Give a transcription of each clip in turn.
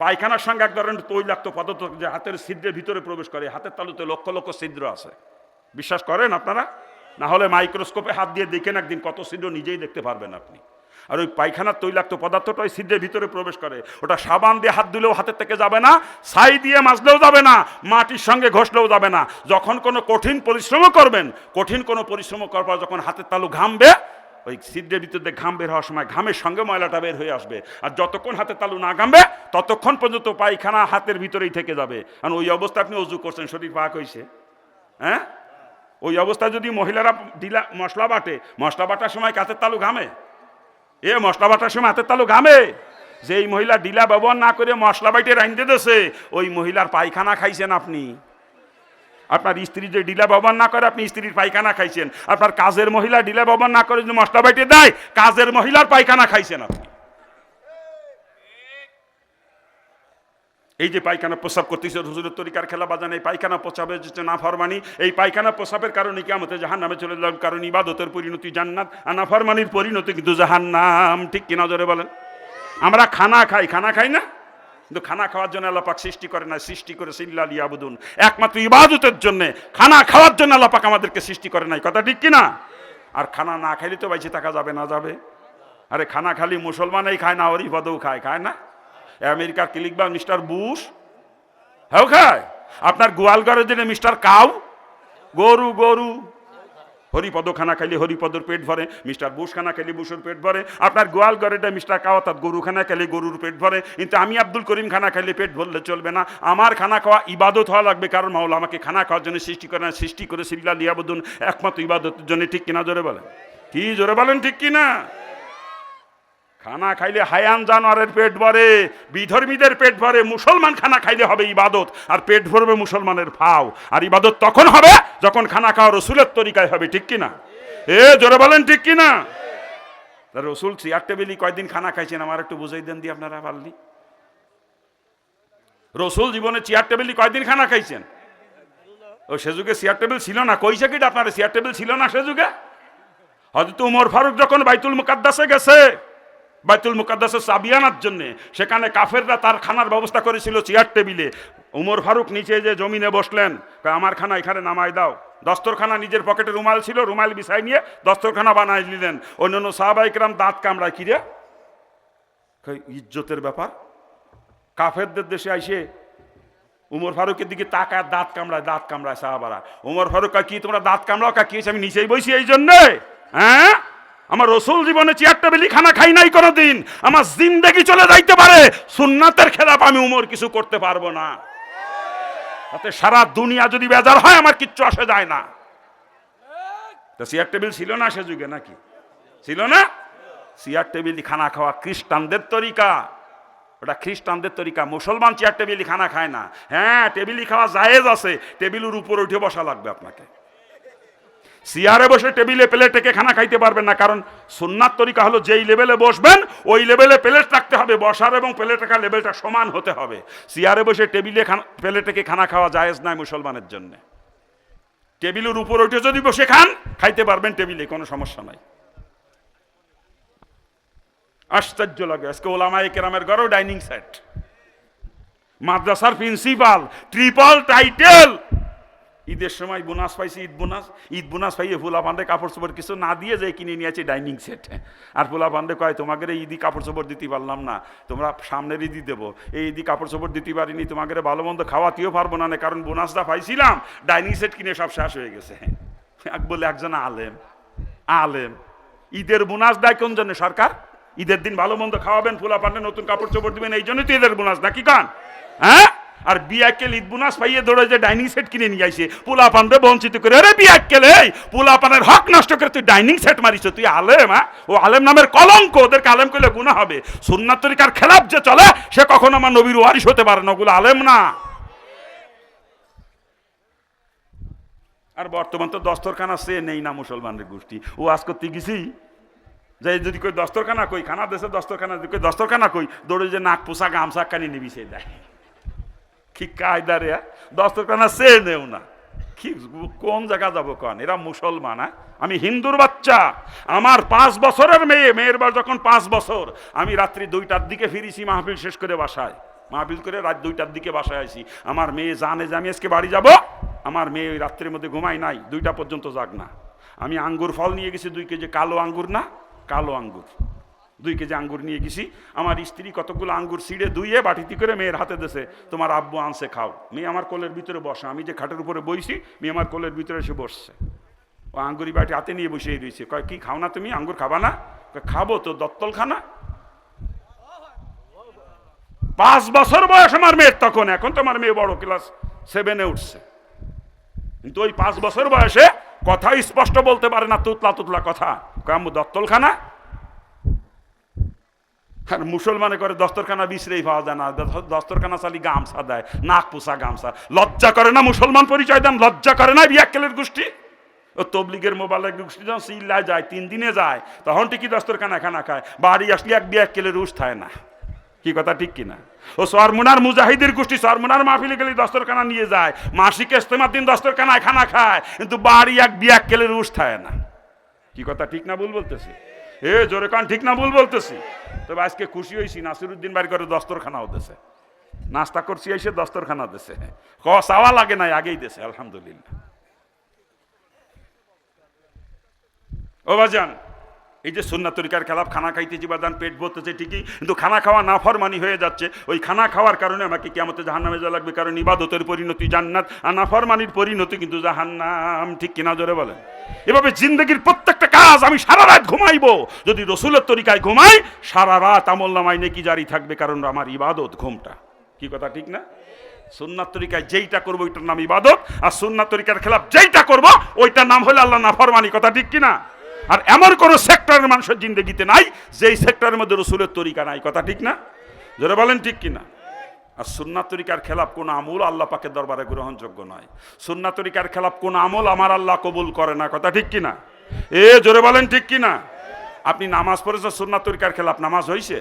পায়খানার সঙ্গে এক ধরনের তৈলাক্ত পদার্থ যে হাতের ছিদ্রের ভিতরে প্রবেশ করে, হাতের তালুতে লক্ষ লক্ষ ছিদ্র আছে। বিশ্বাস করেন আপনারা? না হলে মাইক্রোস্কোপে হাত দিয়ে দেখেন একদিন কত ছিদ্র নিজেই দেখতে পারবেন আপনি। আর ওই পায়খানার তৈলাক্ত পদার্থটা ওই ছিদ্রের ভিতরে প্রবেশ করে। ওটা সাবান দিয়ে হাত দিলেও হাতের থেকে যাবে না, ছাই দিয়ে মাজলেও যাবে না, মাটির সঙ্গে ঘষলেও যাবে না। যখন কোনো কঠিন পরিশ্রমও করবেন, কঠিন কোনো পরিশ্রম করার পর যখন হাতের তালু ঘামবে ওই ছিদ্রের ভিতর দিয়ে ঘাম বের হওয়ার সময় ঘামের সঙ্গে ময়লাটা বের হয়ে আসবে। আর যতক্ষণ হাতে তালু না ঘামবে, ততক্ষণ পর্যন্ত পায়খানা হাতের ভিতরেই থেকে যাবে। কারণ ওই অবস্থা আপনি অজু করছেন, শরীর পাক হয়েছে হ্যাঁ? ওই অবস্থায় যদি মহিলারা ডিলা মশলা বাটে, মশলা বাটার সময় কাতের তালু ঘামে। এ, মশলা বাটার সময় হাতের তালু ঘামে। যে এই মহিলা ডিলা ব্যবহার না করে মশলা বাইটে রাইন্দে দেছে, ওই মহিলার পায়খানা খাইছেন আপনি। আপনার স্ত্রী যে ডিলা ব্যবহার না করে, আপনি স্ত্রীর পায়খানা খাইছেন। আপনার কাজের মহিলা ডিলা ব্যবহার না করে যদি মশলা বাইটে দেয়, কাজের মহিলার পায়খানা খাইছেন আপনি। এই যে পায়খানা প্রস্রাব করতেছে, হুজুরের তরিকার খেলা বাজান এই পায়খানা প্রস্রাবের যে না ফরমানি, এই পায়খানা প্রস্রাবের কারণে কি আমাদের জাহান নামে চলে যাওয়ার কারণ ইবাদতের পরিণতি জান্নাত, আর না ফরমানির পরিণতি কিন্তু জাহান নাম ঠিক কিনা জোরে বলেন? আমরা খানা খাই খানা খাই না? কিন্তু খানা খাওয়ার জন্য আল্লাপাক সৃষ্টি করে না, সৃষ্টি করে সিল্লা আবুদুন একমাত্র ইবাদতের জন্য খানা খাওয়ার জন্য আল্লাপাক আমাদেরকে সৃষ্টি করে নাই। কথা ঠিক কিনা? আর খানা না খাইলে তো বাইছে থাকা যাবে না, যাবে। আরে খানা খালি মুসলমানই খায় না ওর ইবাদও খায় খায় না? আমেরিকার ক্লিক বা মিস্টার বুশ? হ্যাঁ খায়? আপনার গোয়ালঘরের দিনে মিস্টার কাউ? গরু গরু। হরিপদ খানা খাইলে হরিপদর পেট ভরে, মিস্টার বুশ খানা খাইলে বুশের পেট ভরে, আপনার গোয়াল ঘরেটা মিস্টার কাওয়া তার গরু খানা খেলে গরুর পেট ভরে। কিন্তু আমি আব্দুল করিম খানা খাইলে পেট ভরলে চলবে না। আমার খানা খাওয়া ইবাদত হওয়া লাগবে, কারণ মাওলা আমাকে খানা খাওয়ার জন্য সৃষ্টি করে না, সৃষ্টি করে সিল্লা লিয়াবুদ্দিন একমাত্র ইবাদতের জন্য। ঠিক কিনা জোরে বলেন? কি জোরে বলেন, ঠিক কিনা? খানা খাইলে হায়ান জানোয়ারের পেট ভরে, বিধর্মীদের পেট ভরে, মুসলমান খানা খাইলে হবে ইবাদত, আর পেট ভরবে মুসলমানের ফাও। আর ইবাদত তখন হবে যখন খানা খাওয়া রসুলের তরিকায় হবে, ঠিক কিনা? এ, জোরে বলেন, ঠিক কিনা? রসুল চেয়ার টেবিলই কয়দিন খানা খাইছেন, আমার একটু বুঝাই দেন দিয়ে আপনারা পারলি। রসুল জীবনে চেয়ার টেবিলই কয়দিন খানা খাইছেন? ও, সে যুগে চেয়ার টেবিল ছিল না, কইছে কি আপনার চেয়ার টেবিল ছিল না সে যুগে? হয়তো উমর ফারুক যখন বাইতুল মুকাদ্দাসে গেছে বাইতুল মুকাদ্দাসের চাবি আনার জন্যে। সেখানে কাফেররা তার খানার ব্যবস্থা করেছিল চেয়ার টেবিলে। উমর ফারুক নিচে যে জমিনে বসলেন আমার খানা এখানে নামাই দাও। দস্তরখানা নিজের পকেটে রুমাল ছিল, রুমাল বিছাই নিয়ে দস্তরখানা বানাই নিলেন অন্যান্য সাহাবাইকরাম দাঁত কামড়ায় কিরে ইজ্জতের ব্যাপার? কাফেরদের দেশে আইসে উমর ফারুকের দিকে তাকায়, দাঁত কামড়ায় দাঁত কামড়ায় সাহাবারা। উমর ফারুক কি তোমরা দাঁত কামড়াও? কা কি? আমি নিচেই বসি এই জন্যে? হ্যাঁ? আমার রসুল জীবনে চেয়ার টেবিলি খানা খাই নাই কোনো দিন আমার জিন্দেগি চলে যাইতে পারে। সুন্নাতের খেলাপ আমি উমর কিছু করতে পারব না। তাতে সারা দুনিয়া যদি বেজার হয়, আমার কিচ্ছু আসে যায় না। তো চেয়ার টেবিল ছিল না সে যুগে নাকি? ছিল না? চেয়ার টেবিল খানা খাওয়া খ্রিস্টানদের তরিকা। ওটা খ্রিস্টানদের তরিকা। মুসলমান চেয়ার টেবিলি খানা খায় না। হ্যাঁ টেবিলি খাওয়া জায়েজ আছে। টেবিলের উপর উঠে বসা লাগবে আপনাকে। চেয়ারে বসে টেবিলে প্লেটেকে খানা খাইতে পারবেন না, কারণ সুন্নাত তরিকা হলো যেই লেভেলে বসবেন, ওই লেভেলে প্লেট রাখতে হবে, বসার এবং প্লেট রাখার লেভেলটা সমান হতে হবে। চেয়ারে বসে টেবিলে খানা প্লেটেকে খানা খাওয়া জায়েজ নাই মুসলমানের জন্য। টেবিলের উপর উঠে যদি বসে খান, খাইতে পারবেন টেবিলে, কোনো সমস্যা নাই। আশ্চর্য লাগে, আজকে ওলামাই কেরামের ঘরেও ডাইনিং সেট। মাদ্রাসার প্রিন্সিপাল ট্রিপল টাইটেল। ঈদের সময় বোনাস পাইছি ঈদ বোনাস ঈদ বোনাস পাইয়ে ফুলা বান্ধে কাপড় চোপড় কিছু না দিয়ে যে কিনে নিয়েছে ডাইনিং সেট। আর ফুলা বান্ধে কয় তোমাকে ঈদি কাপড় চোপড় দিতে পারলাম না তোমরা সামনের ঈদি দেবো। এই ঈদি কাপড় চোপড় দিতে পারিনি তোমাকে ভালো মন্দ খাওয়াতেও পারব না না, কারণ বোনাসটা পাইছিলাম ডাইনিং সেট কিনে সব শেষ হয়ে গেছে। এক বলে একজন আলেম আলেম ঈদের বোনাস দেয় কোন জন্য সরকার? ঈদের দিন ভালো মন্দ খাওয়াবেন ফুলা পান্ডে নতুন কাপড় চোপড় দিবেন এই জন্যই তো ঈদের বোনাস নাকি কান? হ্যাঁ? আর বিয়াকেল ঈদ বোনাস পাইয়ে দৌড়ে যে ডাইনিং সেট কিনে নিয়ে আইছে পোলা বঞ্চিত করে। আরে বিয়াকেল এই পোলা পানের হক নষ্ট করে তুই ডাইনিং সেট মারিস তুই আলেম হ্যাঁ? ও আলেম নামের কলঙ্ক, ওদেরকে আলেম করলে গুণা হবে। সুন্নাত তরিকার খেলাফ যে চলে, সে কখনো আমার নবীর ওয়ারিস হতে পারে না, ওগুলো আলেম না। আর বর্তমান তো দস্তরখানা সে নেই না মুসলমানের গোষ্ঠী। ও আজ করতে গেছি, যে যদি কই দস্তরখানা কই, খানা দেশে দস্তরখানা যদি কই দস্তরখানা কই, দৌড়ে যে নাক পোশাক গামছা কানি নিবি সে দেয়। কি কায়দা রে দস্তরখানা সে নেও না। কি, কোন জায়গা যাব কন? এরা মুসলমান হ্যাঁ? আমি হিন্দুর বাচ্চা। আমার পাঁচ বছরের মেয়ে, মেয়ের বার যখন পাঁচ বছর, আমি রাত্রি দুইটার দিকে ফিরেছি মাহফিল শেষ করে বাসায়। মাহফিল করে রাত দুইটার দিকে বাসায় আসি আমার মেয়ে জানে যে আমি আজকে বাড়ি যাব। আমার মেয়ে ওই রাত্রের মধ্যে ঘুমাই নাই। দুইটা পর্যন্ত যাক না। আমি আঙ্গুর ফল নিয়ে গেছি, দুই কেজি কালো আঙ্গুর না? কালো আঙ্গুর। দুই কেজি আঙ্গুর নিয়ে গেছি। আমার স্ত্রী কতগুলো আঙ্গুর ছিঁড়ে ধুইয়ে বাটিতে করে মেয়ের হাতে দেশে তোমার আব্বু আনছে, খাও। মেয়ে আমার কোলের ভিতরে বসে। আমি যে খাটের উপরে বইছি, মেয়ে আমার কোলের ভিতরে এসে বসছে। ও আঙ্গুরি বাটি হাতে নিয়ে বসিয়ে দিয়েছে কয়, কি খাও না তুমি? আঙ্গুর খাবা না? খাব তো দত্তল খানা পাঁচ বছর বয়স আমার মেয়ের তখন। এখন তোমার মেয়ে বড়, ক্লাস সেভেনে উঠছে। কিন্তু ওই পাঁচ বছর বয়সে কথা স্পষ্ট বলতে পারে না, তুতলা তুতলা কথা। কাম দত্তল খানা আর মুসলমানে করে দস্তরখানা বিছরেই পাওয়া যায় না। দস্তরখানা চালি গামছা দেয়, নাক পোষা গামছা। লজ্জা করে না মুসলমান পরিচয় দেন? লজ্জা করে না বিয়াক্কেলের গোষ্ঠী? ও তবলিগের মোবাইলের গোষ্ঠী যখন সিল্লায় যায়, তিন দিনে যায়, তখন ঠিকই দস্তরখানা খানা খায়। বাড়ি আসলে এক বিয়াক্কেলের উস থায় না। কি কথা, ঠিক কিনা? ও সরমুনার মুজাহিদের গোষ্ঠী, সরমুনার মাহফিলে গেলে দস্তরখানা নিয়ে যায়। মাসিক ইস্তেমার দিন দস্তরখানায় খানা খায়, কিন্তু বাড়ি এক বিয়াক্কেলের উস থায় না। কি কথা, ঠিক না ভুল বলতেছি? এ জোরে কান, ঠিক না ভুল বলতেছি। তবে আজকে খুশি হয়েছি নাসিরুদ্দিন বাড়ি করে দস্তরখানাও হতেছে। নাস্তা করছি, এসে দস্তরখানা দেশে ক, চাওয়া লাগে নাই, আগেই দেশে আলহামদুলিল্লাহ। ও বাজান এই যে সুন্না তরিকার খেলাপ খানা খাইতেছি বাদান পেট ভরতেছে ঠিকই, কিন্তু খানা খাওয়া না ফরমানি হয়ে যাচ্ছে। ওই খানা খাওয়ার কারণে আমাকে কেমতে জাহান্নামে যা লাগবে, কারণ ইবাদতের পরিণতি জান্নাত, আর না ফরমানির পরিণতি কিন্তু জাহান্নাম, ঠিক কিনা জোরে বলেন? এভাবে জিন্দগির প্রত্যেকটা কাজ আমি সারা রাত ঘুমাইবো। যদি রসুলের তরিকায় ঘুমাই, সারা রাত আমল নামাই নেকি জারি থাকবে, কারণ আমার ইবাদত ঘুমটা। কি কথা, ঠিক না? সুন্নাত তরিকায় যেইটা করব, ওইটার নাম ইবাদত, আর সুন্নাত তরিকার খেলাফ যেইটা করব, ওইটার নাম হলো আল্লাহ না ফরমানি কথা ঠিক কিনা? আর এমন কোন সেক্টরের মানুষের জিন্দগিতে নাই, যেই সেক্টরের মধ্যে রসুলের তরিকা নাই। কথা ঠিক না? যারা বলেন ঠিক কিনা? আর সুন্নাত তরিকার খেলাপ কোন আমল আল্লাহ পাকের দরবারে গ্রহণযোগ্য নয়। সুন্নাত তরিকার খেলাপ কোন আমল আমার আল্লাহ কবুল করে না। কথা ঠিক কিনা? এ, জোরে বলেন ঠিক কিনা? আপনি নামাজ পড়েছেন, সুন্নাত তরিকার খেলাপ নামাজ হয়েছে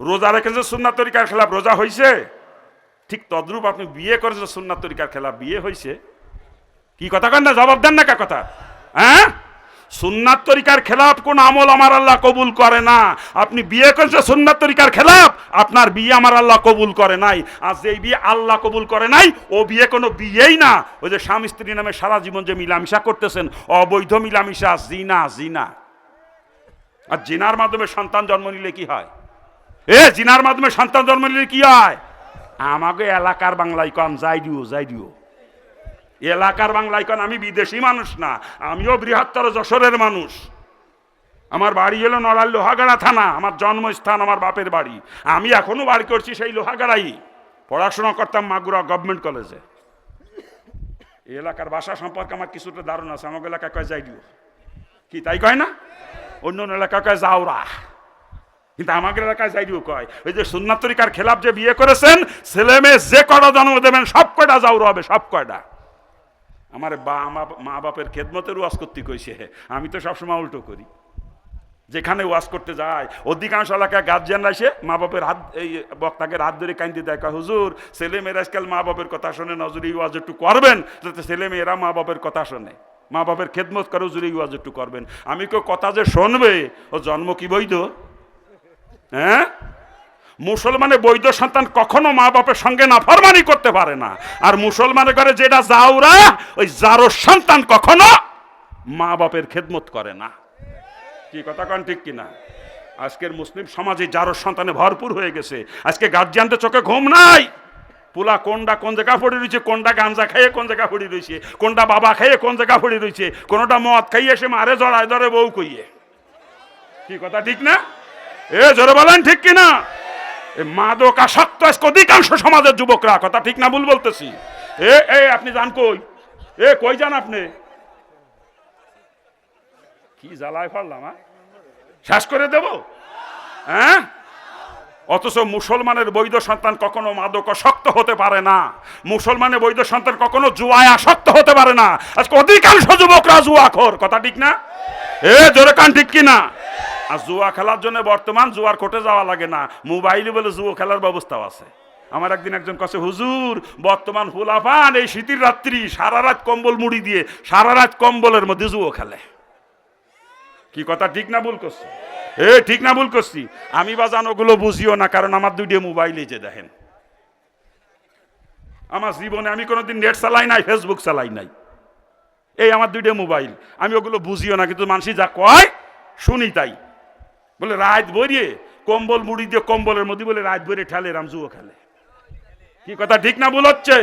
রোজা রেখেছে সুন্নাত তরিকার খেলাপ রোজা হয়েছে ঠিক তদ্রূপ আপনি বিয়ে করেছেন, সুন্নাত তরিকার খেলাপ বিয়ে হয়েছে কি কথা কেন না? জবাব দেন না কা কথা? হ্যাঁ? সুন্নাত তরিকার খেলাফ কোন আমল আমার আল্লাহ কবুল করে না। আপনি বিয়ে করেছেন সুন্নাত তরিকার খেলাফ, আপনার বিয়ে আমার আল্লাহ কবুল করে নাই। আর যেই বিয়ে আল্লাহ কবুল করে নাই, ও বিয়ে কোনো বিয়েই না। ওই যে স্বামী স্ত্রী নামে সারা জীবন যে মিলামিশা করতেছেন, অবৈধ মিলামিশা, জিনা জিনা। আর জিনার মাধ্যমে সন্তান জন্ম নিলে কি হয়? এ, জিনার মাধ্যমে সন্তান জন্ম নিলে কি হয়? আমাকে এলাকার বাংলায় কম যাই দিও যাই দিও। এলাকার বাংলায় কন আমি বিদেশি মানুষ না? আমিও বৃহত্তর যশোরের মানুষ। আমার বাড়ি হলো নড়াল লোহাগাড়া থানা। আমার জন্মস্থান আমার বাপের বাড়ি। আমি এখনও বাড়ি করছি সেই লোহাগাড়াই। পড়াশোনা করতাম মাগুরা গভর্নমেন্ট কলেজে। এলাকার ভাষা সম্পর্কে আমার কিছুটা ধারণা আছে। আমাকে এলাকা কয় যাই দিও। কি, তাই কয় না? অন্য অন্য এলাকা কয় যাওরা কিন্তু আমাদের এলাকায় যাই যাইডিও কয়। ওই যে সুন্নাত তরিকার খেলাপ যে বিয়ে করেছেন, ছেলে মেয়ে যে কটা জন্ম দেবেন, সব কয়টা যাওর হবে, সব কয়টা? আমার বা মা বাপের খেদমতের ওয়াজ করতে কইছে আমি তো সবসময় উল্টো করি। যেখানে ওয়াজ করতে যায়, অধিকাংশ এলাকায় গার্জিয়ান আসে মা বাপের হাত, এই বক্তাকে হাত ধরে কাইন্দি দেয় হুজুর ছেলে মেয়েরা আজকাল মা বাপের কথা শোনে নজর ওয়াজ একটু করবেন? যাতে ছেলে মেয়েরা মা বাপের কথা শোনে। মা বাপের খেদমত করে, হুজুর, এই ওয়াজ একটু করবেন। আমি কেউ কথা যে শুনবে, ও জন্ম কি বৈধ? হ্যাঁ? মুসলমানের বৈধ সন্তান কখনো মা বাপের সঙ্গে না নাফরমানি করতে পারে না। আর মুসলমানের ঘরে যেটা যাওরা ওই যারো সন্তান কখনো মা বাপের খেদমত করে না। কি কথা কন ঠিক কিনা? আজকের মুসলিম সমাজে যারো সন্তানে ভরপুর হয়ে গেছে। আজকে গার্জিয়ানদের চোখে ঘুম নাই। পোলা কোনটা কোন জায়গা পড়ে রয়েছে কোনটা গাঞ্জা খাইয়ে কোন জায়গা পড়ে রয়েছে কোনটা বাবা খাইয়ে কোন জায়গা পড়ে রয়েছে কোনটা মদ খাইয়ে সে মারে জড়ায় ধরে বউ কইয়ে। কি কথা ঠিক না? এ জোরে বলেন ঠিক কিনা? মাদক আসক্ত আজকে অধিকাংশ সমাজের যুবকরা, কথা ঠিক না ভুল বলতেছি। এ এ, আপনি যান কই? এ, কই যান আপনি? কি জ্বালায় ফেললাম হ্যাঁ? শেষ করে দেব? হ্যাঁ? অথচ মুসলমানের বৈধ সন্তান কখনো মাদক শক্ত হতে পারে না। মুসলমানের বৈধ সন্তান কখনো জুয়ায় আসক্ত হতে পারে না। আজকে অধিকাংশ যুবকরা জুয়া খোর কথা ঠিক না? এ, জোরে কান ঠিক কিনা? আর জুয়া খেলার জন্য বর্তমান জুয়ার কোটে যাওয়া লাগে না। মোবাইলে বলে জুয়া খেলার ব্যবস্থাও আছে। আমার একদিন একজন কাছে হুজুর, বর্তমান ফুলাফান এই শীতের রাত্রি সারা রাত কম্বল মুড়ি দিয়ে সারা রাত কম্বলের মধ্যে জুয়ো খেলে। কি কথা, ঠিক না ভুল করছি? এ, ঠিক না ভুল করছি। আমি বাজান ওগুলো বুঝিও না, কারণ আমার দুইটা মোবাইল যে দেখেন। আমার জীবনে আমি কোনোদিন নেট চালাই নাই, ফেসবুক চালাই নাই। এই আমার দুইটা মোবাইল। আমি ওগুলো বুঝিও না, কিন্তু মানুষ যা কয়, শুনি তাই। বলে, রাত বইয়ে কম্বল মুড়ি দিয়ে কম্বলের মধ্যে বলে, রাত বইরে ঠেলে রাম জুয়ো খেলে। কি কথা ঠিক না ভুল হচ্ছে?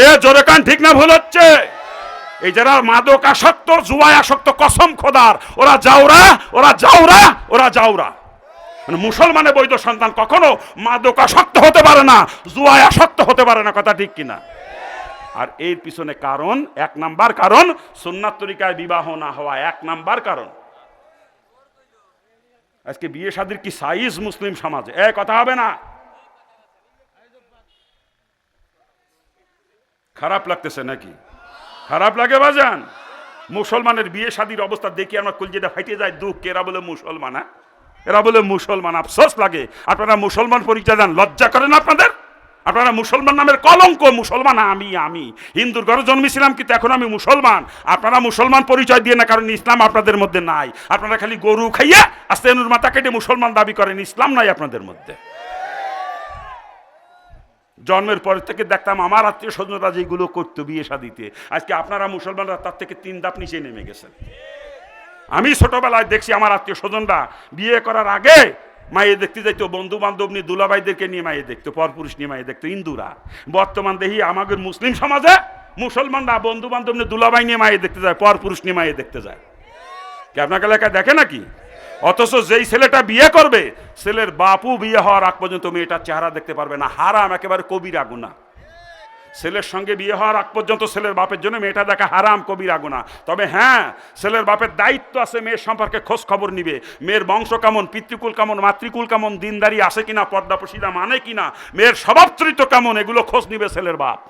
এ জোরে কান, ঠিক না ভুল হচ্ছে? এই যারা মাদক আসক্ত জুয়ায় আসক্ত কসম খোদার, ওরা যাওরা ওরা যাওরা ওরা যাওরা মানে মুসলমানের বৈধ সন্তান কখনো মাদক আসক্ত হতে পারে না জুয়ায় আসক্ত হতে পারে না, কথা ঠিক কিনা? আর এর পিছনে কারণ, এক নাম্বার কারণ, সুন্নাত তরিকায় বিবাহ না হওয়া এক নাম্বার কারণ। আজকে বিয়ে শাদির কি সাইজ মুসলিম সমাজে? এ, কথা হবে না। খারাপ লাগতেছে নাকি? খারাপ লাগে বাজান। মুসলমানের বিয়ে শাদির অবস্থা দেখি আমার কলজেটা ফাইটে যায় দুঃখ, এরা বলে মুসলমান হ্যাঁ? এরা বলে মুসলমান, আফসোস লাগে। আপনারা মুসলমান পরিচয় দেন, লজ্জা করেন আপনাদের? আপনারা মুসলমান নামের কলঙ্ক, মুসলমান আমি আমি। হিন্দুর ঘরে জন্মেছিলাম কিন্তু এখন আমি মুসলমান। আপনারা মুসলমান পরিচয় দিয়ে না, কারণ ইসলাম আপনাদের মধ্যে নাই। আপনারা খালি গরু খাইয়া আস্তে নুর মাথা কেটে মুসলমান দাবি করেন, ইসলাম নাই আপনাদের মধ্যে। জন্মের পর থেকে দেখতাম আমার আত্মীয় স্বজনরা যেগুলো করতো বিয়ে শাদিতে, আজকে আপনারা মুসলমানরা তার থেকে তিন ধাপ নিচে নেমে গেছেন। আমি ছোটবেলায় দেখছি আমার আত্মীয় স্বজনরা বিয়ে করার আগে মায়ে দেখতে যাইতো বন্ধু বান্ধব নিয়ে দুলাভাইদেরকে নিয়ে মায়ে দেখতো, পরপুরুষ নিয়ে মায়ে দেখতো হিন্দুরা বর্তমান দেখি আমাদের মুসলিম সমাজে মুসলমানরা বন্ধু বান্ধব নিয়ে দুলাভাই নিয়ে মায়ে দেখতে যায়, পরপুরুষ নিয়ে মায়ে দেখতে যায়। কি আপনাকে এলাকায় দেখে নাকি? অথচ যেই ছেলেটা বিয়ে করবে, ছেলের বাপু বিয়ে হওয়ার আগ পর্যন্ত মেয়েটার চেহারা দেখতে পারবে না। হারাম, একেবারে কবির আগুনা ছেলের সঙ্গে বিয়ে হওয়ার আগ পর্যন্ত ছেলের বাপের জন্য মেয়েটা দেখা হারাম কবির আগুনা তবে হ্যাঁ ছেলের বাপের দায়িত্ব আছে মেয়ের সম্পর্কে খোঁজ খবর নিবে। মেয়ের বংশ কেমন, পিতৃকুল কেমন, মাতৃকুল কেমন, দিনদারি আছে কিনা পর্দা পশিদা মানে কিনা, মেয়ের স্বভাব চরিত্র কেমন, এগুলো খোঁজ নিবে ছেলের বাপ।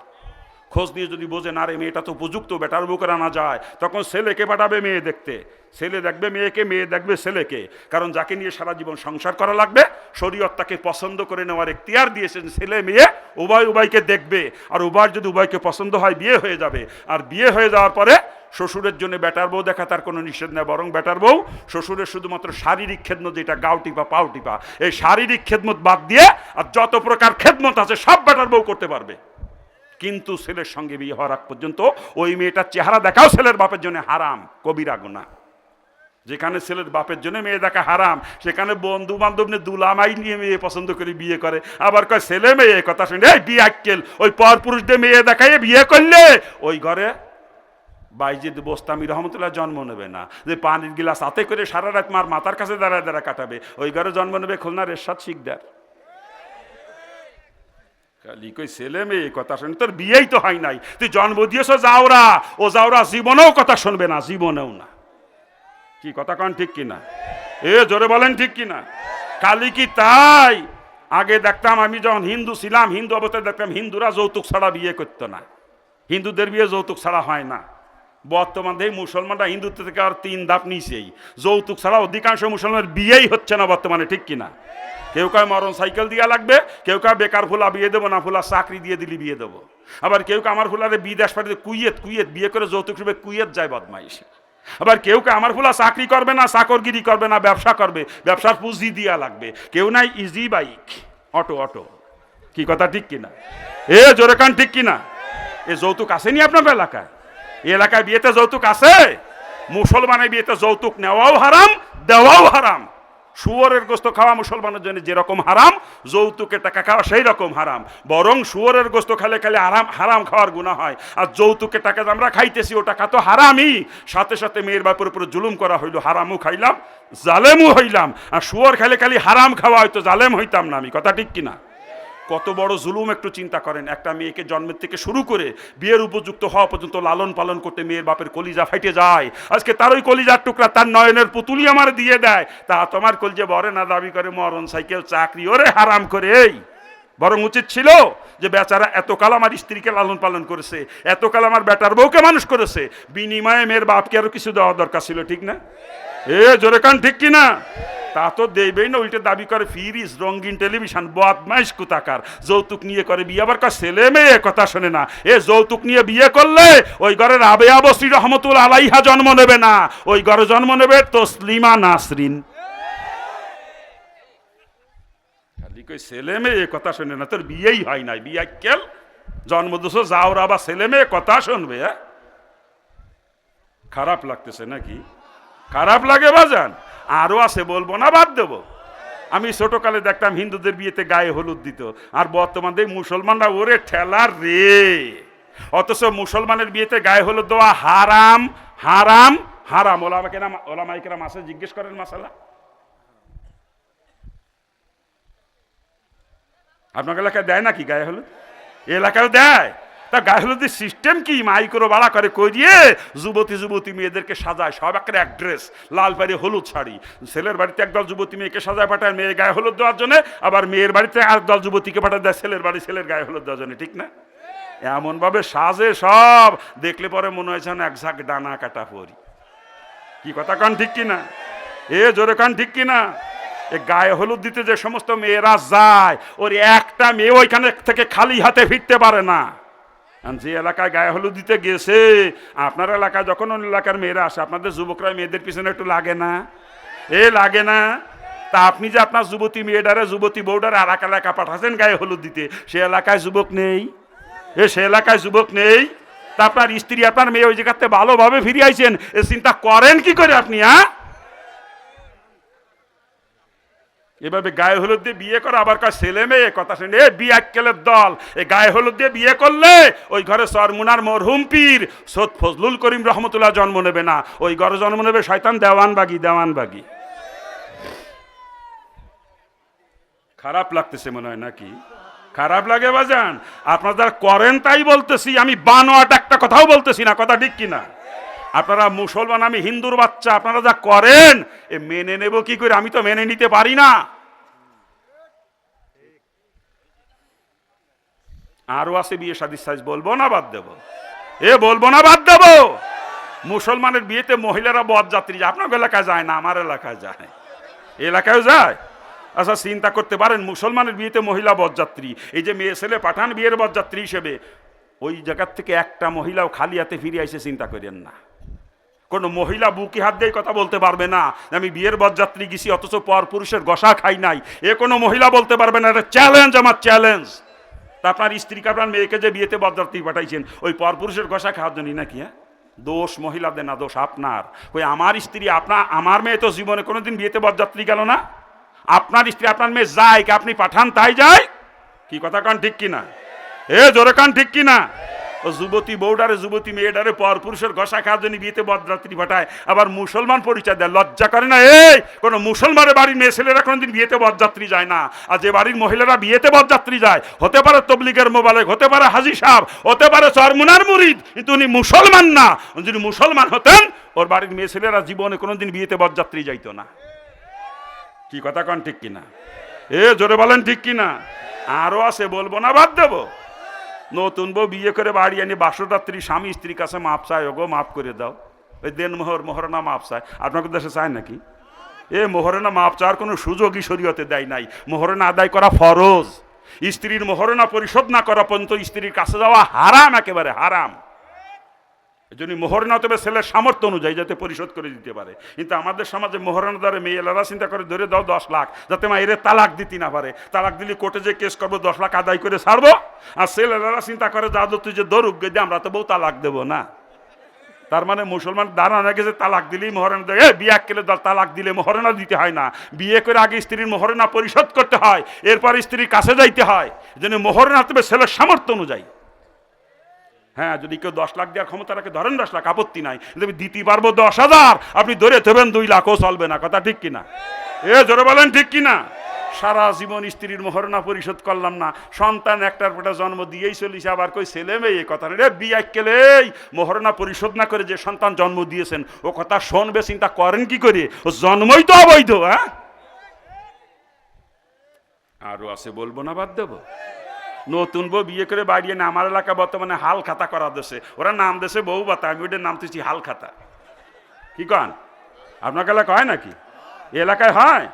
খোঁজ নিয়ে যদি বোঝে, না রে, মেয়েটা তো উপযুক্ত, বেটার বুকে আনা যায়। তখন ছেলেকে পাঠাবে মেয়ে দেখতে। ছেলে দেখবে মেয়েকে, মেয়ে দেখবে ছেলেকে। কারণ যাকে নিয়ে সারা জীবন সংসার করা লাগবে, শরীয়ত তাকে পছন্দ করে নেওয়ার এখতিয়ার দিয়েছেন ছেলে, মেয়ে উভয় উভয়কে দেখবে। আর উভয় যদি উভয়কে পছন্দ হয়, বিয়ে হয়ে যাবে। আর বিয়ে হয়ে যাওয়ার পরে শ্বশুরের জন্য বেটার বউ দেখা তার কোনো নিষেধ নেই, বরং বেটার বউ শ্বশুরের শুধুমাত্র শারীরিক খেদমত, যেটা গাও টিপা, পাও টিপা, এই শারীরিক খেদমত বাদ দিয়ে আর যত প্রকার খেদমত আছে, সব বেটার বউ করতে পারবে। কিন্তু ছেলের সঙ্গে বিয়ে হওয়ার আগ পর্যন্ত ওই মেয়েটার চেহারা দেখাও ছেলের বাপের জন্য হারাম, কবিরা গুণা যেখানে ছেলের বাপের জন্য মেয়ে দেখা হারাম, সেখানে বন্ধু বান্ধব নিয়ে দুলামাই নিয়ে মেয়ে পছন্দ করে বিয়ে করে। আবার কয়, ছেলে মেয়ে কথা শুনে, এই বিয়ে আক্কেল, ওই পর পুরুষদের মেয়ে দেখাইয়ে বিয়ে করলে? ওই ঘরে বাইজিদ বোস্তামি রহমতুল্লাহ জন্ম নেবে না। যে পানির গিলাস হাতে করে সারা রাত মার মাথার কাছে দাঁড়ায় দাঁড়া কাটাবে, ওই ঘরে জন্ম নেবে খুলনার এরশাদ শিকদার। খালি কই, ছেলে মেয়ে কথা শুনে তোর বিয়েই তো হয় নাই। তুই জন্ম দিয়েছ যাওরা ও যাওরা জীবনেও কথা শুনবে না, জীবনেও না। কি কথা কন ঠিক কিনা এ, জোরে বলেন ঠিক কিনা কালি কি তাই? আগে দেখতাম আমি যখন হিন্দু ছিলাম, হিন্দু অবস্থায় দেখতাম হিন্দুরা যৌতুক ছাড়া বিয়ে করতো না। হিন্দুদের বিয়ে যৌতুক ছাড়া হয় না। বর্তমান দেখি মুসলমানরা হিন্দুত্ব থেকে আর তিন ধাপ নিচেই। যৌতুক ছাড়া অধিকাংশ মুসলমানের বিয়েই হচ্ছে না বর্তমানে, ঠিক কিনা কেউ কয় মরণ সাইকেল দিয়া লাগবে, কেউ কয় বেকার ফুলা বিয়ে দেবো, না ফুলা চাকরি দিয়ে দিলি বিয়ে দেবো। আবার কেউ কে আমার ফুলারে বিদেশ পাঠিয়ে কুইয়েত কুইয়েত, বিয়ে করে যৌতুক রূপে কুইয়েত যায় বদমাইশ। আবার কেউ কে আমার ফুলা চাকরি করবে না, চাকরগিরি করবে না, ব্যবসা করবে, ব্যবসার পুঁজি দিয়া লাগবে। কেউ নাই ইজি বাইক অটো অটো কি কথা ঠিক কিনা এ জোরে কান ঠিক কিনা এ যৌতুক আসেনি আপনার এলাকায়? এই এলাকায় বিয়েতে যৌতুক আছে? মুসলমানের বিয়েতে যৌতুক নেওয়াও হারাম, দেওয়াও হারাম। শুয়োরের গোস্ত খাওয়া মুসলমানের জন্য যেরকম হারাম, যৌতুকের টাকা খাওয়া সেই রকম হারাম। বরং শুয়োরের গোস্ত খেলে খেলে আরাম হারাম খাওয়ার গুণা হয়। আর যৌতুকের টাকা আমরা খাইতেছি ও টাকা তো হারামই। সাথে সাথে মেয়ের বাপের উপরে জুলুম করা হইল, হারামও খাইলাম, জালেমও হইলাম। আর শুয়োর খেলে খালি হারাম খাওয়া হয়তো জালেম হইতাম না আমি, কথা ঠিক কিনা? কত বড় জুলুম একটু চিন্তা করেন। একটা মেয়েকে জন্মের থেকে শুরু করে বিয়ের উপযুক্ত হওয়া পর্যন্ত লালন পালন করতে মেয়ের বাপের কলিজা ফাইটে যায়। আজকে তার ওই কলিজার টুকরা তার নয়নের পুতুলি আমার দিয়ে দেয়। তা তোমার কলজে বরে না দাবি করে মরণ সাইকেল চাকরি, ওরে হারাম করে এই। বরং উচিত ছিল যে বেচারা এতকাল আমার স্ত্রীকে লালন পালন করেছে, এতকাল আমার বেটার বউকে মানুষ করেছে, বিনিময়ে মেয়ের বাপকে আরও কিছু দেওয়া দরকার ছিল, ঠিক না? এ জোরে কান ঠিক কিনা? তা তো দেবেই না, উল্টে দাবি করে ফিরিস রঙিন টেলিভিশন, বদমাইশ কুতাকার। যৌতুক নিয়ে করে বিয়ে, আবার কার ছেলে মেয়ে কথা শোনে না। এ যৌতুক নিয়ে বিয়ে করলে ওই ঘরের আবে আবশ্রী রহমতুল আলাইহা জন্ম নেবে না। ওই ঘরে জন্ম নেবে তসলিমা নাসরিন। খালি কই ছেলে মেয়ে কথা শোনে না, তোর বিয়েই হয় নাই, বিয়ে কেল জন্ম দিছো যাওরা ছেলে মেয়ে, কথা শুনবে হ্যাঁ? খারাপ লাগতেছে নাকি? খারাপ লাগে বাজান আরও আছে, বলব না, বাদ দেবো। আমি ছোটকালে দেখতাম হিন্দুদের বিয়েতে গায়ে হলুদ দিত, আর বর্তমানে মুসলমানরা, ওরে ঠেলার রে। অথচ মুসলমানের বিয়েতে গায়ে হলুদ দেওয়া হারাম হারাম হারাম। ওলামা কেনা ওলামাই কেনা মাসে জিজ্ঞেস করেন মাসালা আপনাকে এলাকায় দেয় নাকি গায়ে হলুদ? এলাকায় দেয়? তা গায়ে সিস্টেম কি? মাইক্রো বাড়া করে করিয়ে যুবতী যুবতী মেয়েদেরকে সাজায়। সব একটা এক ড্রেস লাল পাড়ি হলুদ শাড়ি। ছেলের বাড়িতে একদল যুবতী মেয়েকে সাজায় পাঠায়, মেয়ে গায়ে হলুদ দেওয়ার জন্য। আবার মেয়ের বাড়িতে একদল যুবতীকে পাঠায়, দেয় ছেলের বাড়ি, ছেলের গায়ে হলুদ দেওয়ার জন্য। ঠিক না? এমনভাবে সাজে সব। দেখলে পরে মনে হয়েছে যেন এক ঝাঁক ডানা কাটা পরি। কি কথা কান ঠিক কিনা এ জোরে কান ঠিক কিনা এ গায়ে হলুদ দিতে যে সমস্ত মেয়েরা যায়, ওর একটা মেয়ে ওইখানে থেকে খালি হাতে ফিরতে পারে না। যে এলাকায় গায়ে হলুদ দিতে গেছে আপনার এলাকায় যখন অন্য এলাকার মেয়েরা আসে, আপনাদের যুবকরা মেয়েদের পিছনে একটু লাগে না? এ, লাগে না? তা আপনি যে আপনার যুবতী মেয়েটারে, যুবতী বউটারে আর এক এলাকা পাঠাচ্ছেন গায়ে হলুদ দিতে, সে এলাকায় যুবক নেই? এ, সে এলাকায় যুবক নেই? তা আপনার স্ত্রী, আপনার মেয়ে ওই জায়গাতে ভালোভাবে ফিরে আইছেন এ চিন্তা করেন কি করে আপনি হ্যাঁ? এভাবে গায়ে হলুদ দিয়ে বিয়ে করা, আবার কার ছেলে মেয়ে? কথা শুনে এ বিয়ে আক্কেলের দল। এ গায়ে হলুদ দিয়ে বিয়ে করলে ওই ঘরে সরমুনার মরহুম পীর সৈয়দ ফজলুল করিম রহমতুল্লাহ জন্ম নেবে না। ওই ঘরে জন্ম নেবে শয়তান দেওয়ান বাগি দেওয়ান বাগি খারাপ লাগতেছে মনে হয় নাকি? খারাপ লাগে বাজান। আপনারা করেন তাই বলতেছি, আমি বানোয়াট একটা কথাও বলতেছি না, কথা ঠিক কিনা? আপনারা মুসলমান, আমি হিন্দুর বাচ্চা, আপনারা যা করেন, এ মেনে নেব কি করে? আমি তো মেনে নিতে পারি না। আরও আছে বিয়ে শাদির সাইজ বলব না, বাদ দেব। এ বলব না, বাদ দেব। মুসলমানের বিয়েতে মহিলারা বরযাত্রী যায় আপনার এলাকায় যায় না, আমার এলাকায় যায়। এলাকায় যায়। আচ্ছা চিন্তা করতে পারেন, মুসলমানের বিয়েতে মহিলা বরযাত্রী এই যে মেয়ে ছেলে পাঠান বিয়ের বরযাত্রী হিসেবে, ওই জায়গার থেকে একটা মহিলাও খালি হাতে ফিরে এসে চিন্তা করেন না। কোনো মহিলা বুকি হাত দিয়ে কথা বলতে পারবে না। আমি বিয়ের বরযাত্রী গেছি, অথচ পর পুরুষের গসা খাই নাই। এ কোনো মহিলা বলতে পারবে না, এটা চ্যালেঞ্জ আমার চ্যালেঞ্জ তা আপনার স্ত্রীকে আপনার মেয়েকে যে বিয়েতে বরযাত্রী পাঠাইছেন, ওই পর পুরুষের গসা খাওয়ার জন্যই নাকি হ্যাঁ? দোষ মহিলাদের না, দোষ আপনার। ওই আমার স্ত্রী আপনার আমার মেয়ে তো জীবনে কোনোদিন বিয়েতে বরযাত্রী গেল না। আপনার স্ত্রী, আপনার মেয়ে যায়, কি আপনি পাঠান, তাই যায়? কি কথা কান ঠিক কিনা? এ জোরে কান ঠিক কিনা? ও যুবতী বউডারে, যুবতী মেয়েটারে পর পুরুষের ঘষা খাওয়ার জন্য বিয়েতে বদরাত্রি পাঠায় আবার মুসলমান পরিচয় দেয়, লজ্জা করে না? এই, কোনো মুসলমানের বাড়ির মেয়ে ছেলেরা কোনোদিন বিয়েতে বরযাত্রী যায় না। আর যে বাড়ির মহিলারা বিয়েতে বরযাত্রী যায়, হতে পারে তবলিগের মোবাইলে হতে পারে হাজি সাহেব, হতে পারে চরমুনার মুরিদ, কিন্তু উনি মুসলমান না। যদি মুসলমান হতেন, ওর বাড়ির মেয়ে ছেলেরা জীবনে কোনোদিন বিয়েতে বরযাত্রী যাইতো না। কি কথা কন, ঠিক কিনা? এ, জোরে বলেন, ঠিক কিনা? আরও আছে, বলব না, বাদ দেবো। নতুন বউ বিয়ে করে বাড়ি আনি বাসদাত্রী স্বামী, স্ত্রীর কাছে মাপ চায় ওগো, মাপ করে দাও। ওই দেন মোহর, মোহরনা মাপ চায় আপনাকে দেশে চায় নাকি? এ মোহরনা মাপ চাওয়ার কোনো সুযোগই শরীয়তে দেয় নাই। মোহরনা আদায় করা ফরজ। স্ত্রীর মোহরনা পরিশোধ না করা পর্যন্ত স্ত্রীর কাছে যাওয়া হারাম, একেবারে হারাম। এই জন্য মোহরনা তবে ছেলের সামর্থ্য অনুযায়ী যাতে পরিশোধ করে দিতে পারে। কিন্তু আমাদের সমাজে মোহরনা দ্বারা মেয়েলারা চিন্তা করে, ধরে দাও দশ লাখ। যাতে মা এর তালাক দিতে না পারে। তালাক দিলে কোর্টে যে কেস করব, দশ লাখ আদায় করে ছাড়বো। আর ছেলেরা চিন্তা করে যাদব তুই যে দরুক গেদে, আমরা তো বউ তালাক দেবো না। তার মানে মুসলমান ধারণা গেছে তালাক দিলেই মহরণা দেয় বিয়ে কেলে তালাক দিলে মহরণা দিতে হয় না। বিয়ে করে আগে স্ত্রীর মহরণা পরিশোধ করতে হয়। এরপর স্ত্রীর কাছে যাইতে হয়। জন্য মহরণা তবে ছেলের সামর্থ্য অনুযায়ী। হ্যাঁ যদি কেউ দশ লাখ দেওয়ার ক্ষমতা রাখে, ধরেন দশ লাখ, আপত্তি নাই। আমি দিতে পারব দশ হাজার, আপনি ধরে থেবেন দুই লাখও চলবে না, কথা ঠিক কিনা? এ, জোরে বলেন ঠিক কিনা? সারা জীবন স্ত্রীর মহরণা পরিশোধ করলাম না, সন্তান একটার একটা জন্ম দিয়েই চলিছে, আবার কই ছেলে মেয়ে কথা রে, বিয়ে কেলে মহরণা পরিশোধ না করে যে সন্তান জন্ম দিয়েছেন, ও কথা শোনবে, চিন্তা করেন কি করে? ও জন্মই তো অবৈধ হ্যাঁ? আরও আছে বলব না, বাদ দেবো? নতুন বউ বিয়ে করে বাড়িয়ে না আমার এলাকা বর্তমানে হাল খাতা করা দেশে। ওরা নাম দেশে বউ বাতা আমি ওদের নাম তুইছি হাল খাতা। কি কন? আপনাকে এলাকা হয় নাকি? এলাকায় হয়?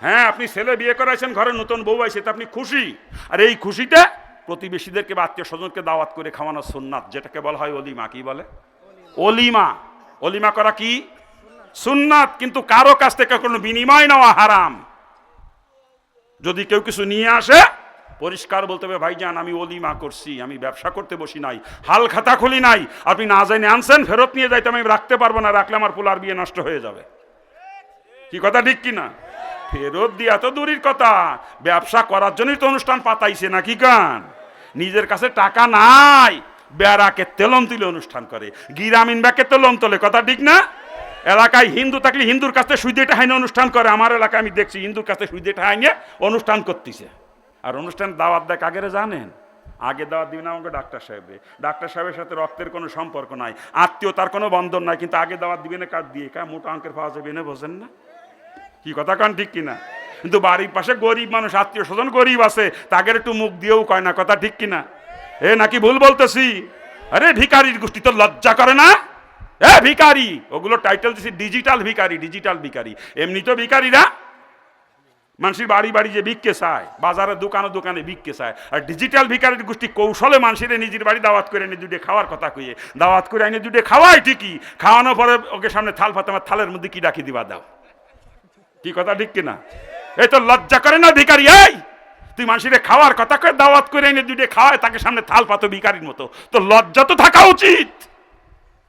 হ্যাঁ আপনি ছেলে বিয়ে করাইছেন, ঘরে নতুন বউ আইছে, তা আপনি খুশি? আর এই খুশিতে প্রতিবেশীদেরকে বা আত্মীয় স্বজনকে দাওয়াত করে খাওয়ানো সুন্নাত, যেটাকে বলা হয় অলিমা। কি বলে? অলিমা। অলিমা করা কি? সুন্নাত, কিন্তু কারও কাছ থেকে কোনো বিনিময় নেওয়া হারাম। যদি কেউ কিছু নিয়ে আসে পরিষ্কার বলতে হবে, ভাইজান, আমি অলিমা করছি, আমি ব্যবসা করতে বসি নাই, হাল খাতা খুলি নাই, আপনি না জানি আনছেন, ফেরত নিয়ে যাইতে আমি রাখতে পারব না, রাখলে আমার পোলার বিয়ে নষ্ট হয়ে যাবে। কি কথা, ঠিক কি না ফেরত দিয়া তো দূরের কথা, ব্যবসা করার জন্যই তো অনুষ্ঠান পাতাইছে নাকি গান নিজের কাছে টাকা নাই বেড়াকে তেলন তুলে অনুষ্ঠান করে, গিরামিন ব্যাকে তেলন তোলে, কথা ঠিক না? এলাকায় হিন্দু থাকলে হিন্দুর কাছে সুইদে হাইনে অনুষ্ঠান করে, আমার এলাকায় আমি দেখছি হিন্দুর কাছে সুইদে হাইনে অনুষ্ঠান করতেছে। আর অনুষ্ঠান দাওয়াত দেখ, আগেরে জানেন? আগে দাওয়াত দিবেন আমাকে ডাক্তার সাহেবে ডাক্তার সাহেবের সাথে রক্তের কোনো সম্পর্ক নাই। আত্মীয়তার কোনো বন্ধন নাই, কিন্তু আগে দাওয়াত দিবেন কার দিয়ে? কা মোটা অঙ্কের পাওয়া যাবে না, বোঝেন না? কি কথা কান ঠিক কিনা? কিন্তু বাড়ির পাশে গরিব মানুষ, আত্মীয় স্বজন গরিব আছে তাদের একটু মুখ দিয়েও কয় না, কথা ঠিক কিনা? এ নাকি ভুল বলতেছি? আরে ভিকারির গোষ্ঠী তো লজ্জা করে না? এ ভিকারি ওগুলো টাইটেল দিছি ডিজিটাল ভিকারি ডিজিটাল ভিকারি এমনি তো ভিকারিরা মানুষের বাড়ি বাড়ি যে ভিক্ষে চায়, বাজারে দোকানে দোকানে ভিক্ষে চায়। আর ডিজিটাল ভিকারির গোষ্ঠী কৌশলে মানুষের নিজের বাড়ি দাওয়াত করে এনে দুটে খাওয়ার কথা কইয়ে, দাওয়াত করে এনে দুটে খাওয়াই ঠিকই, খাওয়ানোর পরে ওকে সামনে থাল ফাতে আমার থালের মধ্যে কি রাখি দিবা দাও। কি কথা ঠিক কিনা? এই তো লজ্জা করে না ভিকারি এই! তুই মানুষের খাওয়ার কথা করে দাওয়াত করে এনে দুটে খাওয়ায়, তাকে সামনে থাল পাতো ভিকারির মতো। তো লজ্জা তো থাকা উচিত!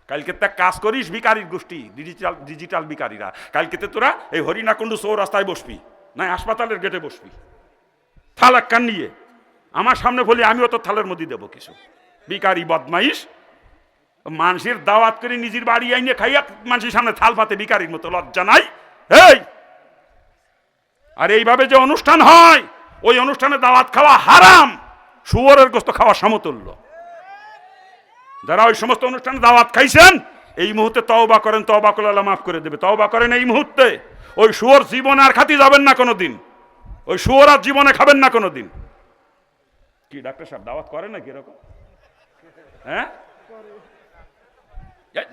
কালকে তা কাজ করিস ভিকারির গোষ্ঠী ডিজিটাল ডিজিটাল ভিকারিরা কালকে তোরা এই হরিণাকুণ্ডু সৌ রাস্তায় বসবি। না হাসপাতালের গেটে বসবি। থাল একখান নিয়ে। আমার সামনে বলি, আমিও তো থালের মধ্যে দেবো কিছু। ভিকারি বদমাইশ। মানুষের দাওয়াত করে নিজের বাড়ি আইনে খাইয়া মানুষের সামনে থাল পাতে ভিকারির মতো লজ্জা নাই। এই আর এইভাবে যে অনুষ্ঠান হয়, ওই অনুষ্ঠানে দাওয়াত খাওয়া হারাম। শুয়োরের গোস্ত খাওয়া সমতুল্য। যারা ওই সমস্ত অনুষ্ঠানে দাওয়াত খাইছেন, এই মুহূর্তে তওবা করেন, তওবা করলে আল্লাহ মাফ করে দেবে। তওবা করেন এই মুহূর্তে। ওই শুয়োর জীবনে আর খাতি যাবেন না কোনো দিন ওই শুয়োর আর জীবনে খাবেন না কোনো দিন কি, ডাক্তার সাহেব দাওয়াত করে না কীরকম হ্যাঁ?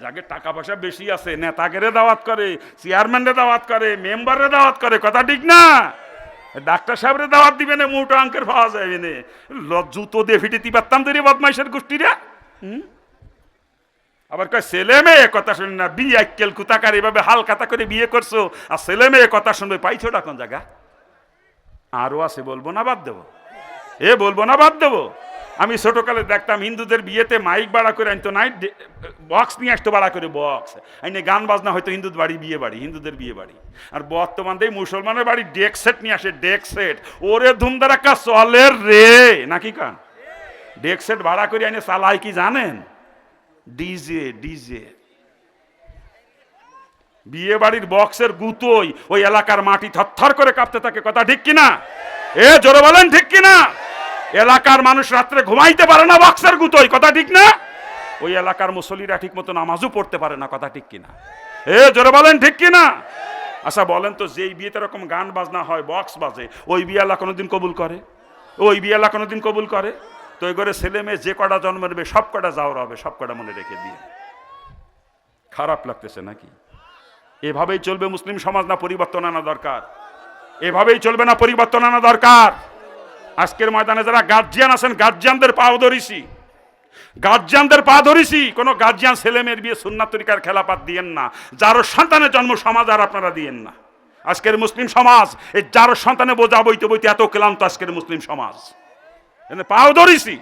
যাকে টাকা পয়সা বেশি আছে, নেতাগেরে দাওয়াত করে, চেয়ারম্যানরে দাওয়াত করে মেম্বারে দাওয়াত করে, কথা ঠিক না? ডাক্তার সাহেবরে দাওয়াত দিবে না মোটো অঙ্কের পাওয়া যাবে না। জুতো দিয়ে ফিটিতে পারতাম তো রে বদমাইশের গোষ্ঠীরা? হুম? আবার কয়, ছেলে মেয়ে, কথা শুনি না, বিয়ে আক্কেল কুতাকার, এভাবে হালকাতা করে বিয়ে করছ। আর ছেলে মেয়ে কথা শুনবে পাইছো না কোন জায়গা? আরও আছে, বলব না, বাদ দেবো। এ, বলব না, বাদ দেবো। আমি ছোটকালে দেখতাম, হিন্দুদের বিয়েতে মাইক বাড়া করে আনতো নাই বক্স নিয়ে আসতো, বাড়া করে বক্স। আইনে গান বাজনা হয়তো হিন্দুদের বাড়ি, বিয়ে বাড়ি, হিন্দুদের বিয়ে বাড়ি। আর বর্তমান দিয়ে মুসলমানের বাড়ি, ডেক সেট নিয়ে আসে, ডেক সেট। ওরে ধুমধারাক্কা চলে রে। নাকি কান ডেক সেট ভাড়া করে আইনে চালাই কি জানেন? DJ DJ. বিয়ে বাড়ির বক্সের গুতোই ওই এলাকার মাটি থরথর করে কাঁপতে থাকে। কথা ঠিক কিনা? এ, জোরে বলেন, ঠিক কিনা? এলাকার মানুষ রাত্রে ঘুমাইতে পারে না বক্সের গুতোই। কথা ঠিক না? ওই এলাকার মুসল্লিরা ঠিক মতো নামাজও পড়তে পারে না। কথা ঠিক কিনা? এ, জোরে বলেন, ঠিক কিনা? আচ্ছা বলেন তো, যেই বিয়েতে এরকম গান বাজনা হয়, বক্স বাজে, ওই বিয়ে কোনোদিন কবুল করে? ওই বিয়ে কোনোদিন কবুল করে? তো ওই করে ছেলে মেয়ে যে কটা জন্ম নেবে, সব কটা যাওয়ার হবে, সব কটা মনে রেখে দিয়ে। খারাপ লাগতেছে নাকি? এভাবেই চলবে মুসলিম সমাজ না পরিবর্তন আনা দরকার? এভাবেই চলবে না পরিবর্তন আনা দরকার? আজকের ময়দানে যারা গার্জিয়ান আছেন গার্জিয়ানদের পা ধরিছি। গার্জিয়ানদের পা ধরিছি, কোনো গার্জিয়ান ছেলে মেয়ের বিয়ে সুন্নাত তরিকার খেলাপাত দিয়েন না। যারও সন্তানের জন্ম সমাজ আর আপনারা দিয়েন না। আজকের মুসলিম সমাজ, এই যারও সন্তানে বোঝা বইতে বইতে এত ক্লান্ত আজকের মুসলিম সমাজ। এনে পাও ধরিছি।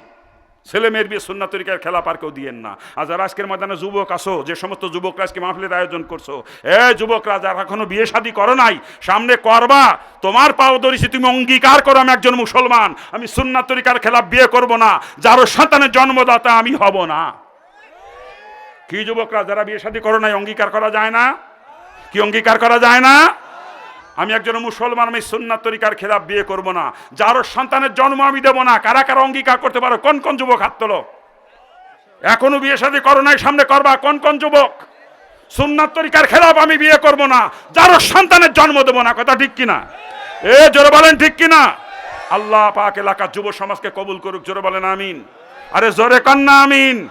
ছেলে মেয়ের বিয়ে সুন্না তরিকার খেলা পার কেউ দিয়েন না। আর যারা আজকের ময়দানে যুবক আসো যে সমস্ত যুবকরা আজকে মাহফিলের আয়োজন করছ, এ যুবকরা যারা এখনও বিয়ে শাদী করো নাই, সামনে করবা, তোমার পাও ধরিছি, তুমি অঙ্গীকার করো আমি একজন মুসলমান। আমি সুন্না তরিকার খেলা বিয়ে করব না যারও সন্তানের জন্মদাতা আমি হব না। কি যুবকরা যারা বিয়ে শাদী করো নাই, অঙ্গীকার করা যায় না? কি অঙ্গীকার করা যায় না? আমি একজন মুসলমান, আমি সুন্নাত তরিকার খেলাপ বিয়ে করব না। যারও সন্তানের জন্ম আমি দেবো না। কারা কারা অঙ্গীকার করতে পারো? কোন কোন যুবক হাত তোলো। এখনও বিয়ে শাদী করো নাই, সামনে করবা। কোন কোন যুবক? সুন্নাত তরিকার খেলাপ আমি বিয়ে করব না। যারও সন্তানের জন্ম দেবো না। কথা ঠিক কিনা? এ, জোরে বলেন ঠিক কিনা? আল্লাহ পাক এলাকার যুব সমাজকে কবুল করুক। জোরে বলেন, আমিন। আরে জোরে কন্যা আমিন।